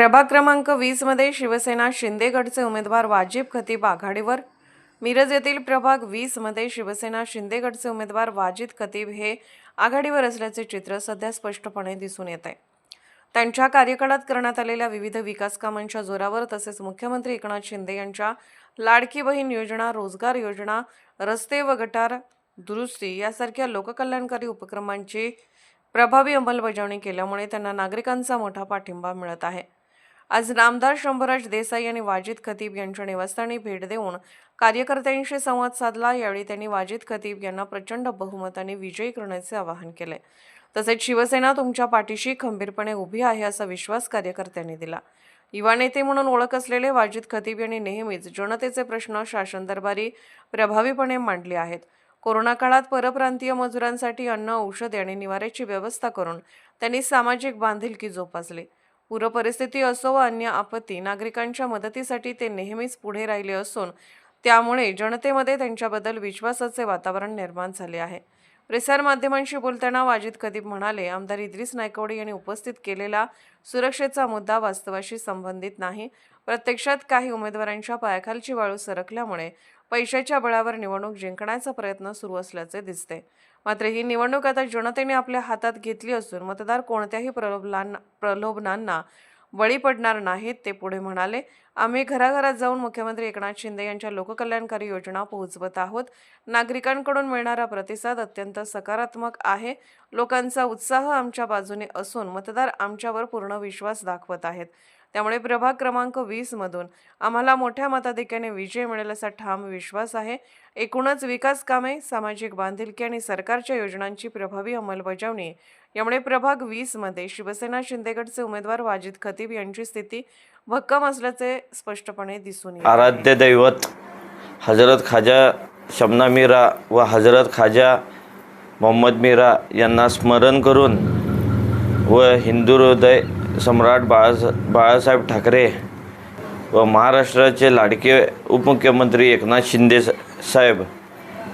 प्रभाग क्रमांक वीसमध्ये शिवसेना शिंदेगडचे उमेदवार वाजिब खतीब आघाडीवर. मिरज येथील प्रभाग वीसमध्ये शिवसेना शिंदेगडचे उमेदवार वाजिद खतीब हे आघाडीवर असल्याचे चित्र सध्या स्पष्टपणे दिसून येत आहे. त्यांच्या कार्यकाळात करण्यात आलेल्या विविध विकास कामांच्या जोरावर तसेच मुख्यमंत्री एकनाथ शिंदे यांच्या लाडकी बहीण योजना रोजगार योजना रस्ते व गटार दुरुस्ती यासारख्या लोककल्याणकारी उपक्रमांची प्रभावी अंमलबजावणी केल्यामुळे त्यांना नागरिकांचा मोठा पाठिंबा मिळत आहे. आज नामदार शंभराज देसाई आणि वाजिद खतीब यांच्या निवासस्थानी भेट देऊन कार्यकर्त्यांशी संवाद साधला. यावेळी त्यांनी वाजिद खतीब यांना प्रचंड बहुमताने विजयी करण्याचे आवाहन केले. तसेच शिवसेना तुमच्या पाठीशी खंबीरपणे उभी आहे असा विश्वास कार्यकर्त्यांनी दिला. युवा नेते म्हणून ओळख असलेले वाजिद खतीब यांनी नेहमीच जनतेचे प्रश्न शासन दरबारी प्रभावीपणे मांडले आहेत. कोरोना काळात परप्रांतीय मजुरांसाठी अन्न औषधे आणि निवाऱ्याची व्यवस्था करून त्यांनी सामाजिक बांधिलकी जोपासली. पूरपरिस्थिती असो व अन्य आपत्ती नागरिकांच्या मदतीसाठी ते नेहमीच पुढे राहिले असून त्यामुळे जनतेमध्ये त्यांच्याबद्दल विश्वासाचे वातावरण निर्माण झाले आहे. प्रसारमाध्यमांशी बोलताना वाजिद कदीब म्हणाले आमदार इद्रिस नायकवडे यांनी उपस्थित केलेला सुरक्षेचा मुद्दा वास्तवाशी संबंधित नाही. प्रत्यक्षात काही उमेदवारांच्या पायाखालची वाळू सरकल्यामुळे पैशाच्या बळावर निवडणूक जिंकण्याचा प्रयत्न सुरू असल्याचे दिसते. मात्र ही निवडणूक आता जनतेने आपल्या हातात घेतली असून मतदार कोणत्याही प्रलोभनांना प्रलोभनांना बळी पडणार नाहीत ते पुढे म्हणाले. आम्ही घराघरात जाऊन मुख्यमंत्री एकनाथ शिंदे यांच्या लोककल्याणकारी योजना पोहोचवत आहोत. नागरिकांकडून मिळणारा प्रतिसाद अत्यंत सकारात्मक आहे. लोकांचा उत्साह आमच्या बाजूने असून मतदार आमच्यावर पूर्ण विश्वास दाखवत आहेत. त्यामुळे प्रभाग क्रमांक वीसमधून आम्हाला मोठ्या मताधिक्याने विजय मिळेल असा ठाम विश्वास आहे. एकूणच विकास कामे सामाजिक बांधिलकी आणि सरकारच्या योजनांची प्रभावी अंमलबजावणी. यामुळे प्रभाग वीसमध्ये शिवसेना शिंदेगडचे उमेदवार वाजिद खतीब यांची स्थिती भक्कम असल्याचे स्पष्टपणे दिसून आराध्य दैवत हजरत खाजा शमना मीरा व हजरत खाजा मोहम्मद मीरा यांना स्मरण करून व हिंदू हृदय सम्राट बाळा बाळासाहेब ठाकरे व महाराष्ट्राचे लाडके उपमुख्यमंत्री एकनाथ शिंदे साहेब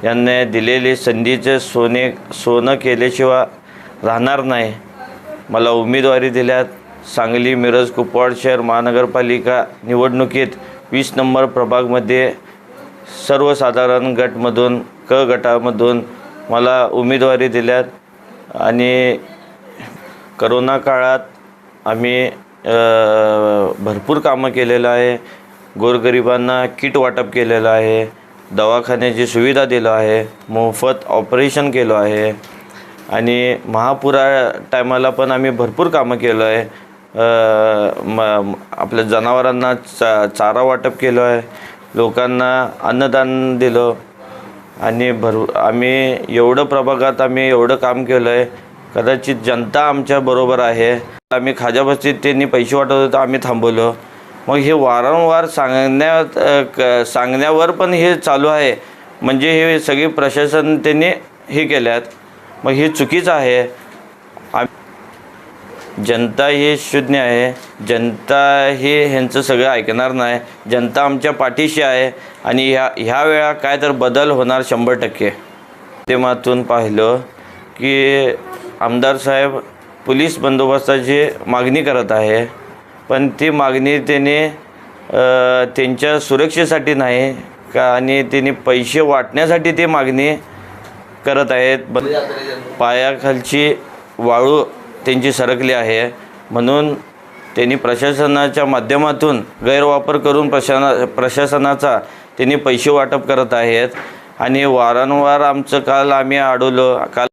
यांनी दिलेली संधीचे सोने सोनं केल्याशिवाय राहणार नाही. मला उमेदवारी दिल्यात. सांगली मिरज कुपवाड शहर महानगरपालिका निवडणुकीत वीस नंबर प्रभागमध्ये सर्वसाधारण गटमधून क गटामधून मला उमेदवारी दिल्यात. आणि करोना काळात आम्ही भरपूर कामं केलेलं आहे. गोरगरिबांना किट वाटप केलेलं आहे. दवाखान्याची सुविधा दिलं आहे. मोफत ऑपरेशन केलं आहे. आणि महापुरा टायमाला पण आम्ही भरपूर कामं केलं आहे. म आपल्या जनावरांना चा चारा वाटप केलं आहे. लोकांना अन्नदान दिलं. आणि भर आम्ही एवढं प्रभागात आम्ही एवढं काम केलं आहे. कदाचित जनता आमच्या बरोबर आहे. आम्ही खाजाबस्तीत त्यांनी पैसे वाटत होतो आम्ही थांबवलो. मग हे वारंवार सांगण्यात क- सांगण्यावर पण हे चालू आहे. म्हणजे हे सगळे प्रशासन त्यांनी हे केल्यात. मग हे चुकीचं आहे. आम- जनता हे शून्य आहे. जनता हे ह्यांचं सगळं ऐकणार नाही. जनता आमच्या पाठीशी आहे. आणि ह्या ह्या वेळा काय तर बदल होणार शंभर टक्के. माध्यमातून पाहिलं की आमदार साहेब पोलीस बंदोबस्ताची मागणी करत आहे. पण ती मागणी त्याने त्यांच्या सुरक्षेसाठी नाही का आणि त्यांनी पैसे वाटण्यासाठी ती मागणी करत आहेत. ब पायाखालची वाळू त्यांची सरकली आहे. म्हणून त्यांनी प्रशासनाच्या माध्यमातून गैरवापर करून प्रशाना प्रशासनाचा त्यांनी पैसे वाटप करत आहेत. आणि वारंवार आमचं काल आम्ही अडवलं काल